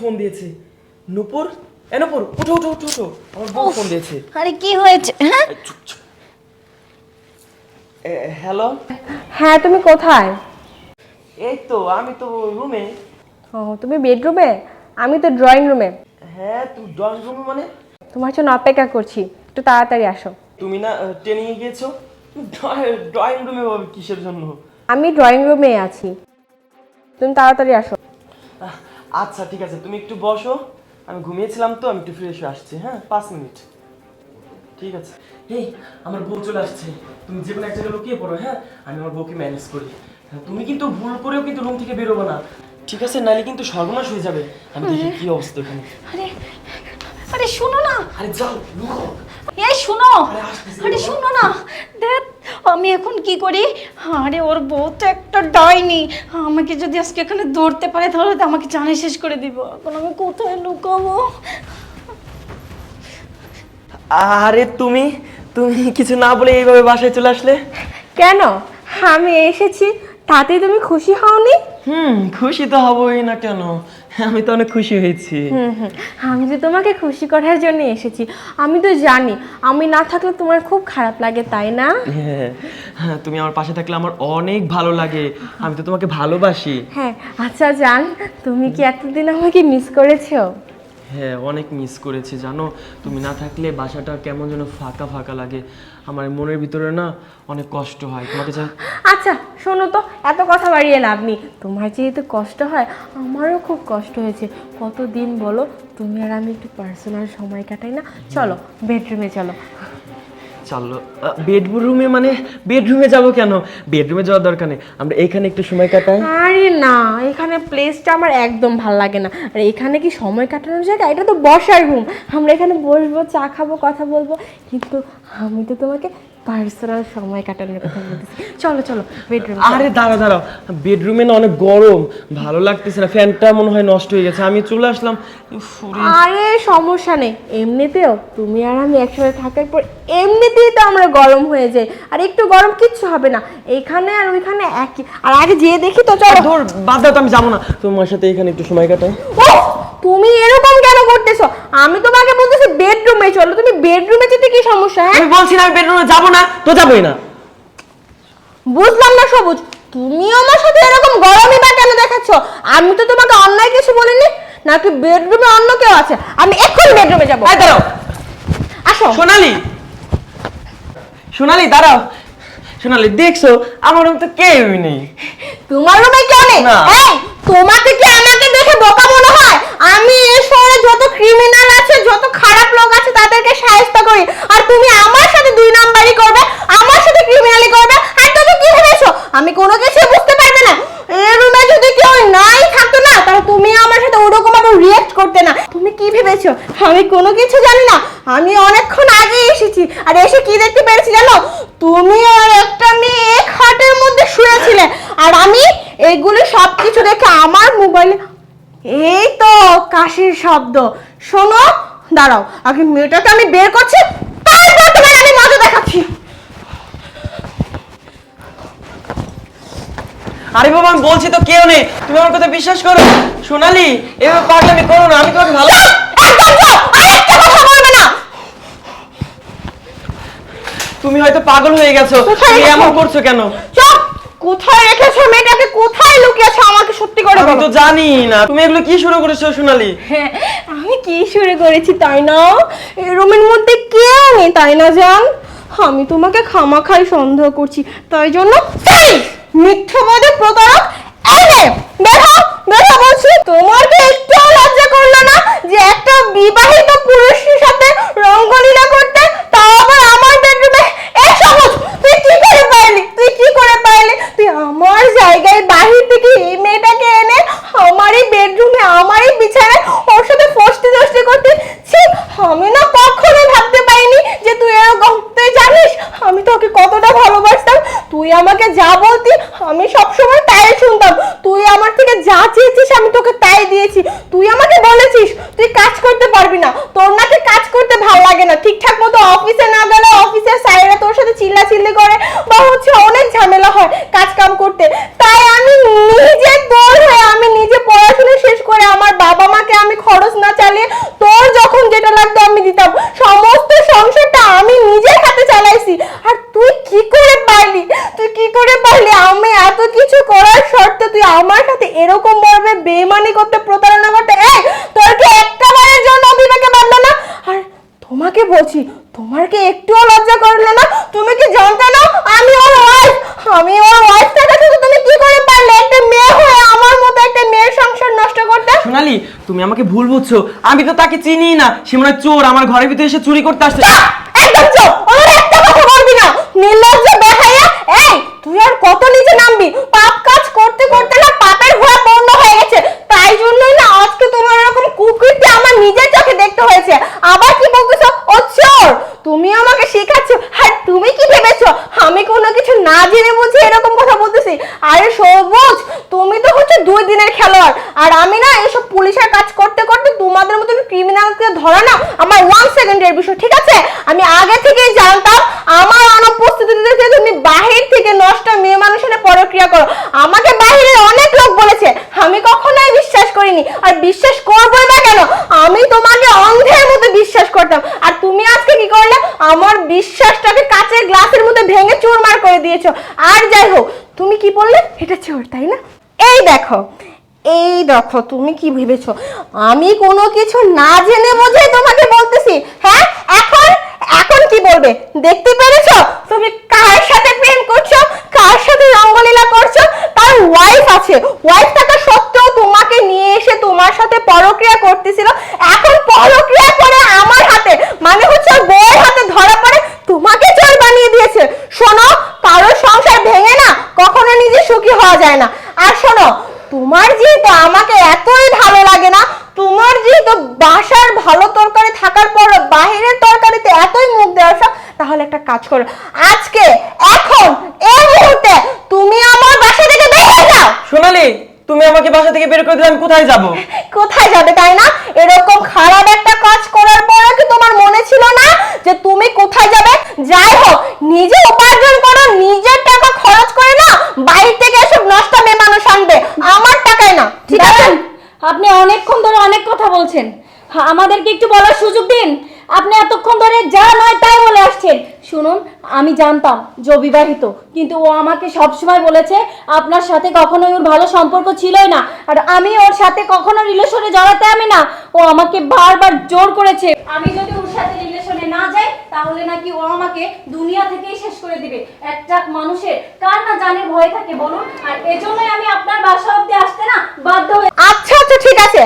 Phone দিয়েছে। নুপুর? এ নুপুর উঠো উঠো উঠো উঠো। আমার বউ ফোন দিয়েছে। আরে কি হয়েছে হ্যাঁ? এই, চুপ, চুপ। এ, হ্যালো? হ্যাঁ তুমি কোথায়? এই তো আমি তো রুমে ও তুমি বেডরুমে আমি তো ড্রয়িং রুমে হ্যাঁ তুমি ড্রয়িং রুমে মানে? তোমার জন্য অপেক্ষা করছি একটু তাড়াতাড়ি আসো। তুমি না ট্রেনিং এ গিয়েছো? ড্রয়িং রুমে কিসের জন্য? আমি ড্রয়িং রুমে আছি। তুমি তাড়াতাড়ি আসো। আচ্ছা ঠিক আছে তুমি একটু বসো। আমি ঘুমিয়েছিলাম তো আমি একটু ফ্রেশ হয়ে আসছি হ্যাঁ? পাঁচ মিনিট। ঠিক আছে। এই আমার বউ চলে আসছে। তুমি যে কোনো এক জায়গায় লুকিয়ে পড়ো হ্যাঁ? আমি আমার বউকে ম্যানেজ করি। হ্যাঁ, তুমি কিন্তু ভুল করেও কিন্তু রুম থেকে বেরোবো না। ঠিক আছে নাহলে কিন্তু সর্বনাশ হয়ে যাবে। আমি দেখি কি অবস্থা ওখানে। আরে আরে শোনো না। আরে যাও লুকো। এই শোনো। আরে। শোনো না। দেখ আমি এখন কি করি? আরে ওর বউ তো একটা ডাইনি। আমাকে যদি আজকে এখানে ধরতে পারে তাহলে তো আমাকে জানে শেষ করে দিব। এখন আমি কোথায় লুকাবো? আরে তুমি তুমি কিছু না বলে এইভাবে বাসায় চলে আসলে? কেন? আমি এসেছি তাতে তুমি খুশি হওনি? হুম খুশি তো হবই না কেন? আমি তো অনেক খুশি হয়েছি। আমি তো তোমাকে খুশি করার জন্য এসেছি আমি তো জানি আমি না থাকলে তোমার খুব খারাপ লাগে তাই না? হ্যাঁ হ্যাঁ তুমি আমার পাশে থাকলে আমার অনেক ভালো লাগে আমি তো তোমাকে ভালোবাসি। হ্যাঁ আচ্ছা জান তুমি কি এতদিন আমাকে মিস করেছ? হ্যাঁ অনেক মিস করেছি জানো? তুমি না থাকলে বাসাটা কেমন যেন ফাঁকা ফাঁকা লাগে। আমার মনের ভিতরে না অনেক কষ্ট হয়। তোমাকে যা আচ্ছা শোনো তো এত কথা বাড়িয়ে লাভ নেই। তোমার যেহেতু কষ্ট হয় আমারও খুব কষ্ট হয়েছে। কতদিন বলো তুমি আর আমি একটু পার্সোনাল সময় কাটাই না? চলো বেডরুমে চলো। চলো। বেডরুমে মানে বেডরুমে যাব কেন? বেডরুমে যাওয়ার দরকার নেই। আমরা এখানে একটু সময় কাটাই। আরে না, এখানে প্লেসটা আমার একদম ভালো লাগে না। আর এখানে কি সময় কাটানোর জায়গা? এটা তো বসার রুম আমরা এখানে বসবো, চা খাব, কথা বলব। কিন্তু আমি তো তোমাকে পার্সোনাল সময় কাটানোর কথা বলতেছি। চলো চলো বেডরুম আরে দাঁড়া দাঁড়াও। বেডরুমে না অনেক গরম। ভালো লাগতেছে না। ফ্যানটা মনে হয় নষ্ট হয়ে গেছে। আমি চলে আসলাম। আরে সমস্যা নেই। এমনিতেও তুমি আর আমি একসাথে থাকার পর এমনিতেই তো আমরা গরম হয়ে যাই। আর একটু গরম কিচ্ছু হবে না। এখানে আর ওইখানে একই। আর আগে যেয়ে দেখি তো চলো। ধর বাদ দাও তো আমি যাব না। তোমার সাথে এখানে একটু সময় কাটাই। তুমি এরকম কেন করতেছো? আমি তোমাকে বলতেছি বেডরুমে চলো। তুমি বেডরুমে যেতে কি সমস্যা হ্যাঁ? আমি বলছি না আমি বেডরুমে যাব না তো যাবোই না। বুঝলাম না সবুজ তুমি আমার সাথে এরকম গরমই বা কেন দেখাচ্ছ? আমি তো তোমাকে অন্যায় কিছু বলিনি নাকি বেডরুমে অন্য কেউ আছে? আমি এক্ষুনি বেডরুমে যাব। এই দাঁড়াও। আসো। সোনালি সোনালি দাঁড়াও। সোনালি দেখছ আমার রুম তো কেউই নেই। তোমার রুমে কেউ নেই। এই তোমাকে কি আমাকে আমি এই শহরে যত ক্রিমিনাল আছে, যত খারাপ লোক আছে, তাদেরকে সাহায্য করি। আর তুমি আমার সাথে দুই নাম্বারই করবে, আমার সাথে ক্রিমিনালি করবে। আর তুমি কি ভেবেছো? আমি কোনো কিছু বুঝতে পারবে না। এই রুমে যদি কেউ নাই থাকতো না, তাহলে তুমি আমার সাথে ওরকম ভাবে রিয়েক্ট করতে না। তুমি কি ভেবেছো? আমি কোনো কিছু জানি না। আমি অনেকক্ষণ আগে এসেছি। আর এসে কি দেখতে পেরেছি জানো? তুমি আর একটা মেয়ে খাটের মধ্যে শুয়েছিলে। আর আমি এগুলো সব কিছু দেখে আমার মোবাইলে কাশির শব্দ। শোনো দাঁড়াও আগে মেয়েটাকে আমি বের করছি তারপর তোমার আমি মজা দেখাচ্ছি। আরে বাবা আমি বলছি তো কেউ নেই তুমি আমার কথা বিশ্বাস করো। সোনালি এভাবে পাগলামি করো না আমি তোমাকে ভালো তুমি হয়তো পাগল হয়ে গেছো তুমি এমন করছ কেন? কোথায় রেখেছো? মেয়েটাকে কোথায় লুকিয়েছো? আমাকে সত্যি করে আমি বলো। তো জানি না। তুমি এগুলো কি শুরু করেছ সোনালি? হ্যাঁ, আমি কি শুরু করেছি তাই না? এই রুমের মধ্যে কেউ নেই তাই না জান? আমি তোমাকে খামাখাই সন্দেহ করছি। তাই জন্য মিথ্যাবাদী প্রতারক এই নে বের হও বের হও বলছি তোমার কি একটু লজ্জা করল না যে একটা বিবাহিত পুরুষের সাথে রঙ্গলীলা করতে তাও আবার আমার বেডরুমে এই সবুজ তুই কি করে পারলি তুই কি করে পারলি তুই আমার জায়গায় বাহির থেকে এই মেয়েটাকে এনে আমারই বেডরুমে আমারই বিছানায় ওর সাথে ফষ্টি দষ্টি করতে, ছি, আমি না কখনো ভাবতে পারিনি যে তুই এরকম। তুই জানিস, আমি তোকে কতটা ভালোবাসতাম। তুই আমাকে যা বলতি এরকম ভাবে বেমানি করতে প্রতারণা করতে। এ তোর কি একবারের জন্য অভিনয়কে বাঁধলো না? আর তোমাকে বলছি তোমার কি একটুও লজ্জা করল না? তুমি কি জানতে না আমি ওর ওয়াইফ আমি ওর ওয়াইফ থাকা থেকে তুমি কি করে পারলে? একটা মেয়ে হয়ে আমার মতো একটা মেয়ের সংসার নষ্ট করতে? সোনালি তুমি আমাকে ভুল বুঝছ। আমি তো তাকে চিনি না। সে মনে চোর আমার ঘরের ভিতরে এসে চুরি করতে আসছে। হয়েছে। আবার কি বলতেছো? ও চোর! তুমি আমাকে শেখাচ্ছ? আর তুমি কি ভেবেছো? আমি কোনো কিছু না জেনে বুঝে এরকম কথা বলতেছি? আরে সবুজ, তুমি তো হচ্ছে দুই দিনের খেলোয়াড়। আর আমি না এইসব পুলিশের কাজ করতে করতে তোমাদের মতন ক্রিমিনালকে ধরা না, আমার ওয়ান সেকেন্ডের বিষয়, ঠিক আছে আমি আগে থেকেই জানতাম আমার অনুপস্থিতিতে তুমি বাহির থেকে নষ্ট মেয়ে মানুষের পরক্রিয়া করো আমাকে বাহিরের অনেক লোক বলেছে আমি কখনোই বিশ্বাস করিনি আর বিশ্বাস করবোই বা কেন আমি তোমাকে অন্ধের মতো বিশ্বাস করতাম আর তুমি আজকে কি করলে আমার বিশ্বাসটাকে কাচের গ্লাসের মধ্যে ভেঙে চুরমার করে দিয়েছ। আর যাই হোক, তুমি কি বললে? এটা চোর, তাই না? এই দেখো এই দেখো, তুমি কি ভেবেছো? আমি কোনো কিছু না জেনে বুঝে তোমাকে বলতেছি। হ্যাঁ এখন এখন কি বলবে? দেখতে পেরেছ? তুমি কার সাথে প্রেম করছ? কার সাথে রঙ্গলীলা করছ? তার ওয়াইফ আছে। ওয়াইফ থাকা সত্ত্বেও তোমাকে নিয়ে এসে তোমার সাথে পরক্রিয়া করতেছিল এখন পরক্রিয়া করে আমার হাতে মানে হচ্ছে ওর বউয়ের হাতে ধরা পড়ে তোমাকে চোর বানিয়ে দিয়েছে শোনো কারও সংসার ভেঙে না কখনো নিজে সুখী হওয়া যায় না আর শোনো তোমার যেহেতু আমাকে এতই ভালো লাগে না তোমার যেহেতু বাসার ভালো তরকারি থাকার পর বাহিরের তরকারিতে এতই মুখ দেওয়া তাহলে একটা কাজ করো। আজকে এখন এই মুহূর্তে তুমি আমার বাসা থেকে বের হয়ে যাও। সোনালি তুমি আমাকে বাসা থেকে বের করে দিলে আমি কোথায় যাব? কোথায় যাবে তাই না? এরকম খারাপ একটা কাজ করার পরে কি তোমার মনে ছিল না যে তুমি কোথায় যাবে? যাই হোক নিজে উপার্জন করো নিজের টাকা খরচ করে না বাইরে থেকে এসব নষ্ট মেয়ে মানুষ আনবে। আমার টাকায় না ঠিক আছে? আপনি অনেকক্ষণ ধরে অনেক কথা বলছেন। আমাদেরকে একটু বলার সুযোগ দিন। আপনি এতক্ষণ ধরে যা নয় তাই বলে আসছেন। শুনুন, আমি জানতাম যে বিবাহিত, কিন্তু ও আমাকে সবসময় বলেছে আপনার সাথে কখনোই ওর ভালো সম্পর্ক ছিলই না। আর আমি ওর সাথে কখনো রিলেশনে জড়াতে আমি না। ও আমাকে বারবার জোর করেছে। আমি যদি ওর সাথে রিলেশনে না যাই, তাহলে নাকি ও আমাকে দুনিয়া থেকেই শেষ করে দিবে। একটা মানুষের কার না জানে ভয় থাকে, বলুন? আর এজন্যই আমি আপনার বাসা অব্দি আসতে না বাধ্য হয়ে আচ্ছা আচ্ছা ঠিক আছে।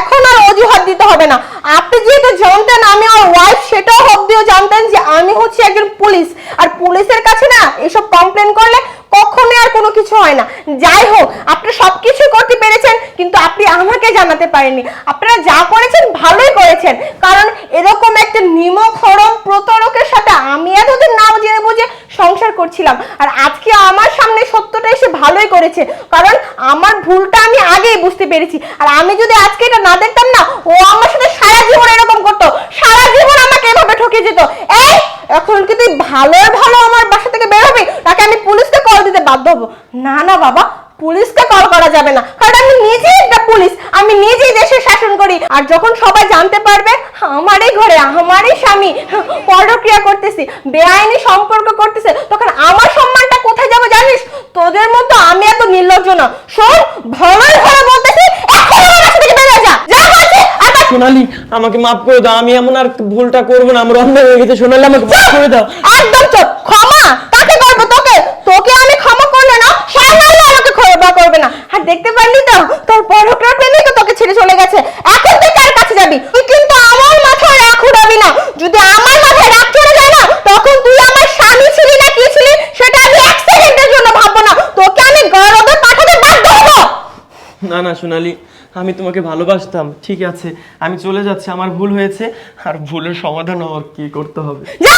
এখন আর অজুহাত দিতে হবে না। আপনি যেহেতু জানতেন আমি আর ওয়াইফ সেটাও অব্দিও জানতেন যে আমি হচ্ছে একজন পুলিশ আর পুলিশের কাছে না এসব কমপ্লেন করলে কখনোই আর কোনো কিছু হয় না যাই হোক আপনি সবকিছু করতে পেরেছেন কিন্তু আপনি আমাকে জানাতে পারেননি। আপনারা যা করেছেন, ভালোই করেছেন। কারণ এরকম একটা নিমখরম প্রতারকের সাথে আমি এতদিন না জেনে বুঝে সংসার করছিলাম। আর আজকে আমার সামনে সত্যটা এসে ভালোই করেছে। কারণ আমার ভুলটা আমি আগেই বুঝতে পেরেছি। আর আমি যদি আজকে এটা না দেখতাম না, ও আমার সাথে সারা জীবন এরকম করতো। সারা জীবন আমাকে এভাবে ঠকে যেত। এই, এখন কি তুই ভালো ভালো আমার বাসা থেকে বের হবি? তাকে আমি পুলিশকে কল দিতে বাধ্য হব? না না বাবা, পুলিশকে কল করা যাবে না। কারণ আমি নিজেই পুলিশ আমি নিজেই দেশের শাসন করি। আর যখন সবাই জানতে পারবে আমারই ঘরে আমারই স্বামী পরক্রিয়া করতেছি বেআইনি সম্পর্ক করতেছে তখন আমার সম্মানটা কোথায় যাবে জানিস? তোদের মতো আমি এত নির্লজ্জ না। শোন ভালোই ভালো বলতেছি এখন আমার থেকে বেরিয়ে যা। যা বলছি সোনালি আমাকে মাফ করে দাও আমি এমন আর ভুলটা করব না আমার অন্য হয়ে গেছে সোনালি আমাকে মাফ করে দাও। একদম চুপ ক্ষমা কাকে করব তোকে তোকে আমি ক্ষমা করলে না সামনে আমাকে ক্ষমা করবে না আর দেখতে পারলি তো? তোর পরকার প্রেমিক তোকে ছেড়ে চলে গেছে। এখন তুই কার কাছে যাবি? তুই কিন্তু আমার মাথায় রাগ উড়াবি না। যদি আমার মাথায় রাগ চলে যায় না তখন তুই আমার স্বামী ছিলি না কি ছিলি সেটা আমি এক সেকেন্ডের জন্য ভাববো না। তোকে আমি গরদে পাঠাতে বাধ্য হব। না না সোনালি আমি তোমাকে ভালোবাসতাম ঠিক আছে। আমি চলে যাচ্ছি আমার ভুল হয়েছে। আর ভুলের সমাধান আমার কি করতে হবে? যা!